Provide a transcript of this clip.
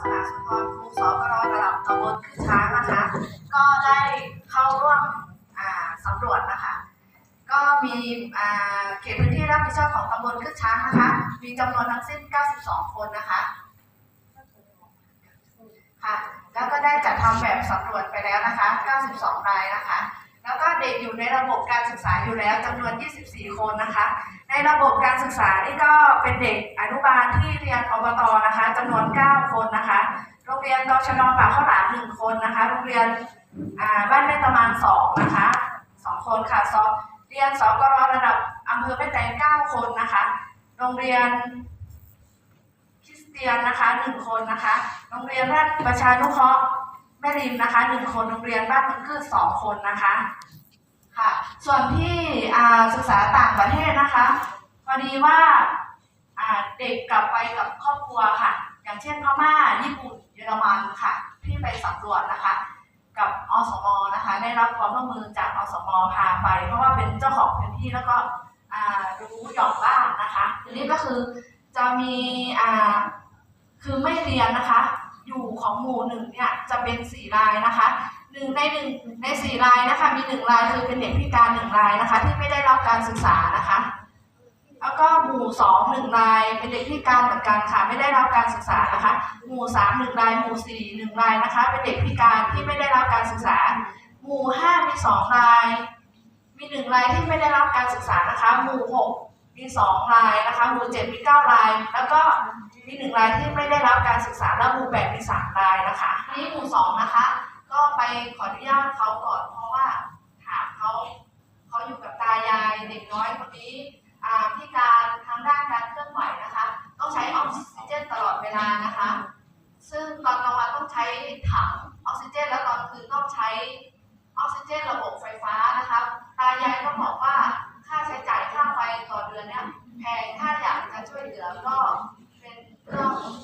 สนาสุนทรครูสกรระดับตำบลขึ้นช้างนะคะ ก็ได้เข้าร่วมสำรวจนะคะ ก็มีเขตพื้นที่รับผิดชอบของตำบลขึ้นช้างนะคะ มีจำนวนทั้งสิ้น 92 คนนะคะค่ะแล้วก็ได้จัดทำแบบสำรวจไปแล้วนะคะ 92 รายนะคะ ด็กอยู่ในระบบการศึกษาอยู่แล้วจำนวน 24 คนนะคะ ในระบบการศึกษานี่ก็เป็นเด็กอนุบาลที่เรียนอบตนะคะจำนวน 9 คนนะคะ โรงเรียนตชนปากข้าวหลามหนึ่งคนนะคะ โรงเรียนบ้านแม่ตะมานสองนะคะสองคนค่ะสองเรียนสกรระดับอำเภอแม่แตงเก้าคนนะคะ โรงเรียนคริสเตียนนะคะหนึ่งคนนะคะ โรงเรียนราชประชานุเคราะห์แม่ริมนะคะหนึ่งคน โรงเรียนบ้านมันกืดสองคนนะคะ ค่ะ ส่วนที่อาศึกษาต่างประเทศนะคะ พอดีว่าเด็กกลับไปกับครอบครัวค่ะ อย่างเช่นพม่า ญี่ปุ่น เยอรมันค่ะ ที่ไปสำรวจนะคะ กับอสมนะคะ ได้รับความร่วมมือจากอสมพาไป เพราะว่าเป็นเจ้าของพื้นที่แล้วก็รู้หย่อมบ้านนะคะทีนี้ก็คือจะมีคือไม่เรียนนะคะ อยู่ของหมู่หนึ่งเนี่ยจะเป็นสี่รายนะคะ หนึ่งในหนึ่งในสี่รายนะคะ มีหนึ่งรายคือเป็นเด็กพิการหนึ่งรายนะคะ ที่ไม่ได้รับการศึกษานะคะ แล้วก็หมู่สองหนึ่งรายเป็นเด็กพิการเหมือนกันค่ะ ไม่ได้รับการศึกษานะคะ หมู่สามหนึ่งราย หมู่สี่หนึ่งรายนะคะ เป็นเด็กพิการที่ไม่ได้รับการศึกษา หมู่ห้ามีสองราย มีหนึ่งรายที่ไม่ได้รับการศึกษานะคะ หมู่หกมีสองรายนะคะ หมู่เจ็ดมีเก้าราย แล้วก็มีหนึ่งรายที่ไม่ได้รับการศึกษา และหมู่แปดมีสามรายนะคะ นี้หมู่สองนะคะ ขออนุญาตเขาก่อนเพราะว่าถามเขาเขาอยู่กับตายายเด็กน้อยคนนี้อ่าพิการทางด้านการเคลื่อนไหวนะคะ ต้องใช้ออกซิเจนตลอดเวลานะคะ ซึ่งตอนกลางวันต้องใช้ถังออกซิเจน แล้วตอนคืนต้องใช้ออกซิเจนระบบไฟฟ้านะคะตายายก็บอกว่าค่าใช้จ่ายค่าไฟต่อเดือนเนี่ยแพงถ้าอยากจะช่วยเหลือก็เป็นเรื่องของ